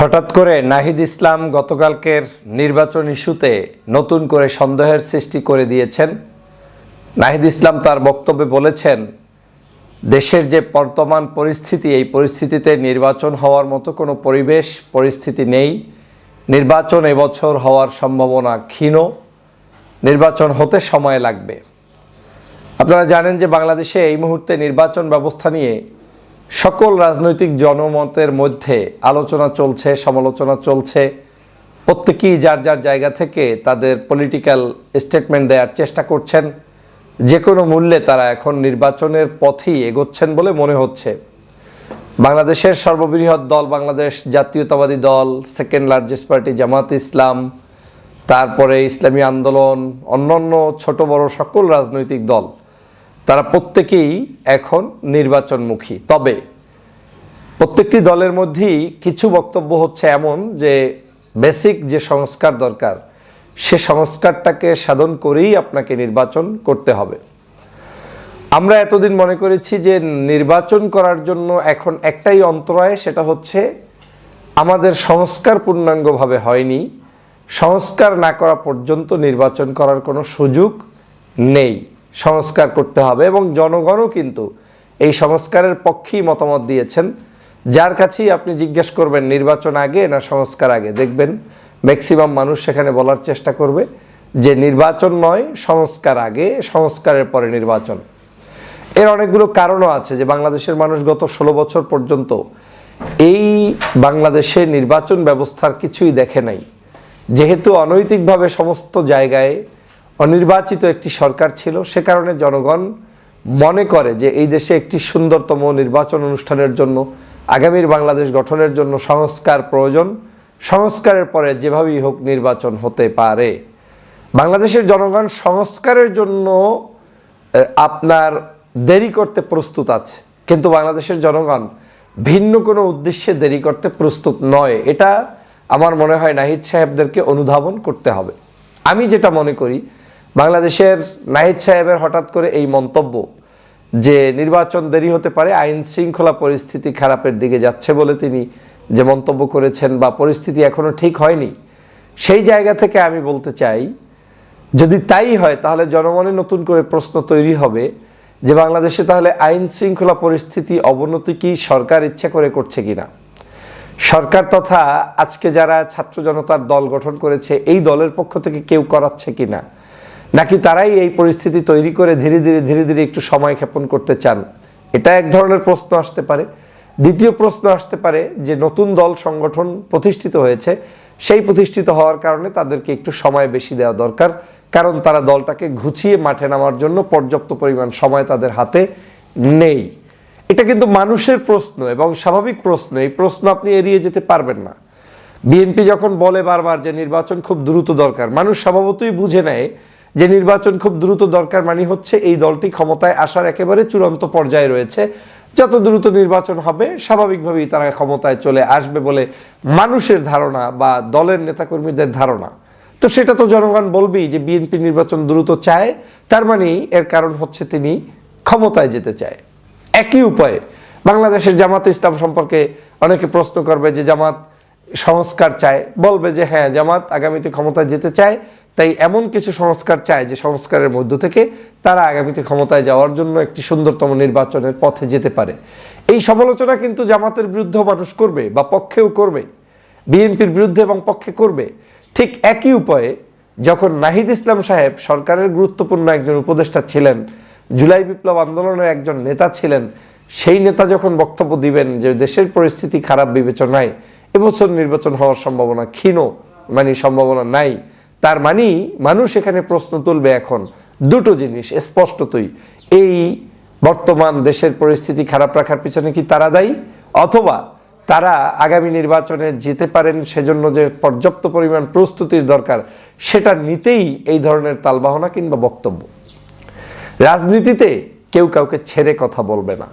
হঠাৎ করে নাহিদ ইসলাম গতকালকের নির্বাচন ইস্যুতে নতুন করে সন্দেহের সৃষ্টি করে দিয়েছেন। নাহিদ ইসলাম তার বক্তব্যে বলেছেন, দেশের যে বর্তমান পরিস্থিতি, এই পরিস্থিতিতে নির্বাচন হওয়ার মতো কোনো পরিবেশ, পরিস্থিতি নেই। নির্বাচন এবছর হওয়ার সম্ভাবনা ক্ষীণ। নির্বাচন হতে সময় লাগবে। আপনারা জানেন যে বাংলাদেশে এই মুহূর্তে নির্বাচন ব্যবস্থা নিয়ে সকল রাজনৈতিক জনমতের মধ্যে আলোচনা চলছে, সমালোচনা চলছে। প্রত্যেকেই যার যার জায়গা থেকে তাদের পলিটিক্যাল স্টেটমেন্ট দেওয়ার চেষ্টা করছেন। যে কোনো মূল্যে তারা এখন নির্বাচনের পথেই এগোচ্ছেন বলে মনে হচ্ছে। বাংলাদেশের সর্ববৃহৎ দল বাংলাদেশ জাতীয়তাবাদী দল second largest party Jamaat Islam, তারপরে ইসলামী আন্দোলন, অন্যান্য ছোট বড় সকল রাজনৈতিক দল। তারা প্রত্যেকেই এখন নির্বাচনমুখী। তবে প্রত্যেকটি দলের মধ্যেই কিছু বক্তব্য হচ্ছে এমন যে বেসিক যে সংস্কার দরকার, সে সংস্কারটাকে সাধন করেই আপনাকে নির্বাচন করতে হবে। আমরা এতদিন মনে করেছি যে নির্বাচন করার জন্য এখন একটাই অন্তরায়, সেটা হচ্ছে আমাদের সংস্কার পূর্ণাঙ্গভাবে হয়নি। সংস্কার না করা পর্যন্ত নির্বাচন করার কোনো সুযোগ নেই। সংস্কার করতে হবে এবং জনগণও কিন্তু এই সংস্কারের পক্ষেই মতামত দিয়েছেন। যার কাছেই আপনি জিজ্ঞেস করবেন, নির্বাচন আগে না সংস্কার আগে? দেখবেন ম্যাক্সিমাম মানুষ সেখানে বলার চেষ্টা করবে যে নির্বাচন নয়, সংস্কার আগে, সংস্কারের পরে নির্বাচন। এর অনেকগুলো কারণও আছে যে বাংলাদেশের মানুষ গত ষোলো বছর পর্যন্ত এই বাংলাদেশে নির্বাচন ব্যবস্থার কিছুই দেখে নাই। যেহেতু অনৈতিকভাবে সমস্ত জায়গায় অনির্বাচিত একটি সরকার ছিল, সে কারণে জনগণ মনে করে যে এই দেশে একটি সুন্দরতম নির্বাচন অনুষ্ঠানের জন্য, আগামীর বাংলাদেশ গঠনের জন্য সংস্কার প্রয়োজন। সংস্কারের পরে যেভাবেই হোক নির্বাচন হতে পারে। বাংলাদেশের জনগণ সংস্কারের জন্য আপনার দেরি করতে প্রস্তুত আছে। কিন্তু বাংলাদেশের জনগণ ভিন্ন কোনো উদ্দেশ্যে দেরি করতে প্রস্তুত নয়। এটা আমার মনে হয় নাহিদ সাহেবদেরকে অনুধাবন করতে হবে। আমি যেটা মনে করি বাংলাদেশের নাহিদ সাহেবের হঠাৎ করে এই মন্তব্য যে নির্বাচন দেরি হতে পারে, আইন শৃঙ্খলা পরিস্থিতি খারাপের দিকে যাচ্ছে বলে তিনি যে মন্তব্য করেছেন বা পরিস্থিতি এখনও ঠিক হয়নি, সেই জায়গা থেকে আমি বলতে চাই, যদি তাই হয় তাহলে জনমনে নতুন করে প্রশ্ন তৈরি হবে যে বাংলাদেশে তাহলে আইন শৃঙ্খলা পরিস্থিতি অবনতি কি সরকার ইচ্ছা করে করছে কিনা? সরকার তথা আজকে যারা ছাত্র জনতার দল গঠন করেছে, এই দলের পক্ষ থেকে কেউ করাচ্ছে কিনা? নাকি তারাই এই পরিস্থিতি তৈরি করে ধীরে ধীরে ধীরে ধীরে একটু সময় ক্ষেপণ করতে চান? এটা এক ধরনের প্রশ্ন আসতে পারে। দ্বিতীয় প্রশ্ন আসতে পারে যে নতুন দল সংগঠন প্রতিষ্ঠিত হয়েছে, সেই প্রতিষ্ঠিত হওয়ার কারণে তাদেরকে একটু সময় বেশি দেওয়া দরকার। কারণ তারা দলটাকে ঘুচিয়ে মাঠে নামার জন্য পর্যাপ্ত পরিমাণ সময় তাদের হাতে নেই। এটা কিন্তু মানুষের প্রশ্ন এবং স্বাভাবিক প্রশ্ন। এই প্রশ্ন আপনি এড়িয়ে যেতে পারবেন না। বিএনপি যখন বলে বারবার যে নির্বাচন খুব দ্রুত দরকার, মানুষ স্বভাবতই বুঝে নেয় যে নির্বাচন খুব দ্রুত দরকার মানে হচ্ছে, এই দলটি ক্ষমতায় আসার একেবারে চূড়ান্ত পর্যায়ে রয়েছে। যত দ্রুত নির্বাচন হবে, স্বাভাবিকভাবেই তারা ক্ষমতায় চলে আসবে বলে মানুষের ধারণা বা দলের নেতাকর্মীদের ধারণা। তো সেটা তো জনগণ বলবেই যে বিএনপি নির্বাচন দ্রুত চায়, তার মানে এর কারণ হচ্ছে তিনি ক্ষমতায় যেতে চায়। একই উপায়ে বাংলাদেশের জামাত ইসলাম সম্পর্কে অনেকে প্রশ্ন করবে যে জামাত সংস্কার চায়, বলবে যে হ্যাঁ জামাত আগামীতে ক্ষমতায় যেতে চায়। তাই এমন কিছু সংস্কার চায় যে সংস্কারের মধ্য থেকে তারা আগামীতে ক্ষমতায় যাওয়ার জন্য একটি সুন্দরতম নির্বাচনের পথে যেতে পারে। এই সমালোচনা কিন্তু জামাতের বিরুদ্ধেও মানুষ করবে বা পক্ষেও করবে, বিএনপির বিরুদ্ধে এবং পক্ষে করবে। ঠিক একই উপায়ে যখন নাহিদ ইসলাম সাহেব সরকারের গুরুত্বপূর্ণ একজন উপদেষ্টা ছিলেন, জুলাই বিপ্লব আন্দোলনের একজন নেতা ছিলেন, সেই নেতা যখন বক্তব্য দিবেন যে দেশের পরিস্থিতি খারাপ বিবেচনায়, এবছর নির্বাচন হওয়ার সম্ভাবনা ক্ষীণ মানে সম্ভাবনা নাই তার মানেই মানুষ এখানে প্রশ্ন তুলবে এখন দুটো জিনিস, স্পষ্টতই। এই বর্তমান দেশের পরিস্থিতি খারাপ রাখার পিছনে কি তারা দায়ী? অথবা তারা আগামী নির্বাচনে যেতে পারেন সেজন্য যে পর্যাপ্ত পরিমাণ প্রস্তুতির দরকার, সেটা নিতেই এই ধরনের তালবাহনা কিংবা বক্তব্য। রাজনীতিতে কেউ কাউকে ছেড়ে কথা বলবে না।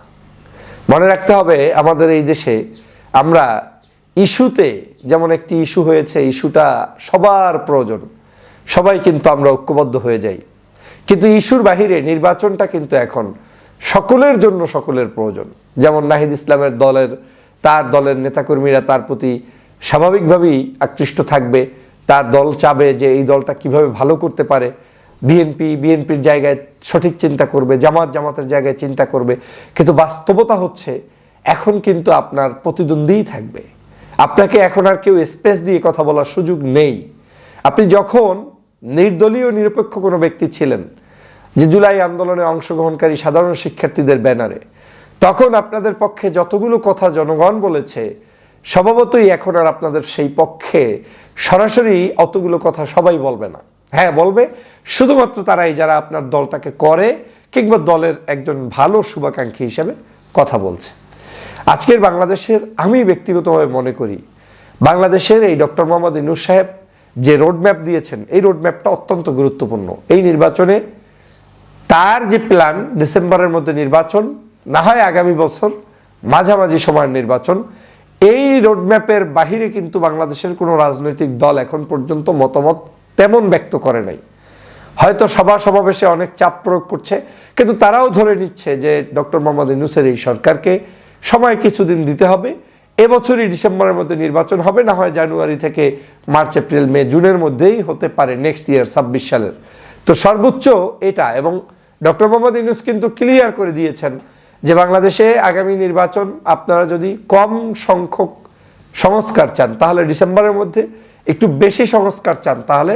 মনে রাখতে হবে আমাদের এই দেশে আমরা ইস্যুতে যেমন একটি ইস্যু হয়েছে, ইস্যুটা সবার প্রয়োজন। সবাই কিন্তু আমরা ঐক্যবদ্ধ হয়ে যাই। কিন্তু ইস্যুর বাহিরে নির্বাচনটা কিন্তু এখন সকলের জন্য সকলের প্রয়োজন। যেমন নাহিদ ইসলামের দলের, তার দলের নেতাকর্মীরা তার প্রতি স্বাভাবিকভাবেই আকৃষ্ট থাকবে। তার দল চাবে যে এই দলটা কীভাবে ভালো করতে পারে। বিএনপি, বিএনপির জায়গায় সঠিক চিন্তা করবে, জামাত জামাতের জায়গায় চিন্তা করবে। কিন্তু বাস্তবতা হচ্ছে, এখন কিন্তু আপনার প্রতিদ্বন্দ্বীই থাকবে। আপনাকে এখন আর কেউ স্পেস দিয়ে কথা বলার সুযোগ নেই। আপনি যখন নির্দলীয় নিরপেক্ষ কোনো ব্যক্তি ছিলেন যে জুলাই আন্দোলনে অংশগ্রহণকারী সাধারণ শিক্ষার্থীদের ব্যানারে। তখন আপনাদের পক্ষে যতগুলো কথা জনগণ বলেছে, স্বভাবতই এখন আর আপনাদের সেই পক্ষে সরাসরি অতগুলো কথা সবাই বলবে না। হ্যাঁ বলবে। শুধুমাত্র তারাই যারা আপনার দলটাকে করে কিংবা দলের একজন ভালো শুভাকাঙ্ক্ষী হিসেবে কথা বলছে। আজকের বাংলাদেশের আমি ব্যক্তিগতভাবে মনে করি, বাংলাদেশের এই ডক্টর মোহাম্মদ ইনুস সাহেব যে রোডম্যাপ দিয়েছেন, এই রোডম্যাপটা অত্যন্ত গুরুত্বপূর্ণ। এই নির্বাচনে তার যে প্ল্যান ডিসেম্বরের মধ্যে নির্বাচন, না হয় আগামী বছর, মাঝামাঝি সময়ের নির্বাচন, এই রোডম্যাপের বাহিরে কিন্তু বাংলাদেশের কোনো রাজনৈতিক দল এখন পর্যন্ত মতামত তেমন ব্যক্ত করে নাই। হয়তো সভা সমাবেশে অনেক চাপ প্রয়োগ করছে, কিন্তু তারাও ধরে নিচ্ছে যে ডক্টর মোহাম্মদ ইউনুসের এই সরকারকে সময় কিছুদিন দিতে হবে। এবছরই ডিসেম্বরের মধ্যে নির্বাচন হবে, না হয় জানুয়ারি থেকে মার্চ, এপ্রিল, মে, জুনের মধ্যেই হতে পারে নেক্সট ইয়ার ছাব্বিশ সালের। তো সর্বোচ্চ এটা এবং ডক্টর মোহাম্মদ ইউনুস কিন্তু ক্লিয়ার করে দিয়েছেন যে বাংলাদেশে আগামী নির্বাচন আপনারা যদি কম সংখ্যক সংস্কার চান, তাহলে ডিসেম্বরের মধ্যে একটু বেশি সংস্কার চান, তাহলে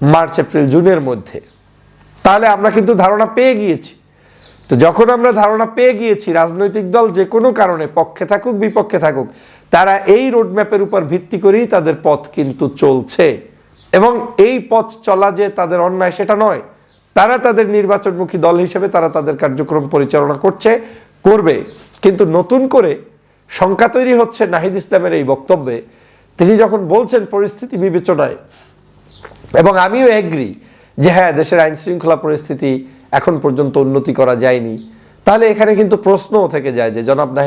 মার্চ, এপ্রিল, জুনের মধ্যে। তাহলে আমরা কিন্তু ধারণা পেয়ে গিয়েছি তো যখন আমরা ধারণা পেয়ে গিয়েছি, রাজনৈতিক দল যে কোনো কারণে পক্ষে থাকুক, বিপক্ষে থাকুক, তারা এই রোডম্যাপের উপর ভিত্তি করেই তাদের পথ কিন্তু চলছে। এবং এই পথ চলা যে তাদের অন্যায়, সেটা নয়। তারা তাদের নির্বাচনমুখী দল হিসেবে তারা তাদের কার্যক্রম পরিচালনা করছে, করবে। কিন্তু নতুন করে শঙ্কা তৈরি হচ্ছে নাহিদ ইসলামের এই বক্তব্যে। তিনি যখন বলছেন পরিস্থিতি বিবেচনায়, এবং আমিও এগ্রি যে হ্যাঁ দেশের আইন শৃঙ্খলা পরিস্থিতি এখন পর্যন্ত উন্নতি করা যায়নি। তাহলে এখানে কিন্তু প্রশ্নও থেকে যায় যে জনাব নাহিদ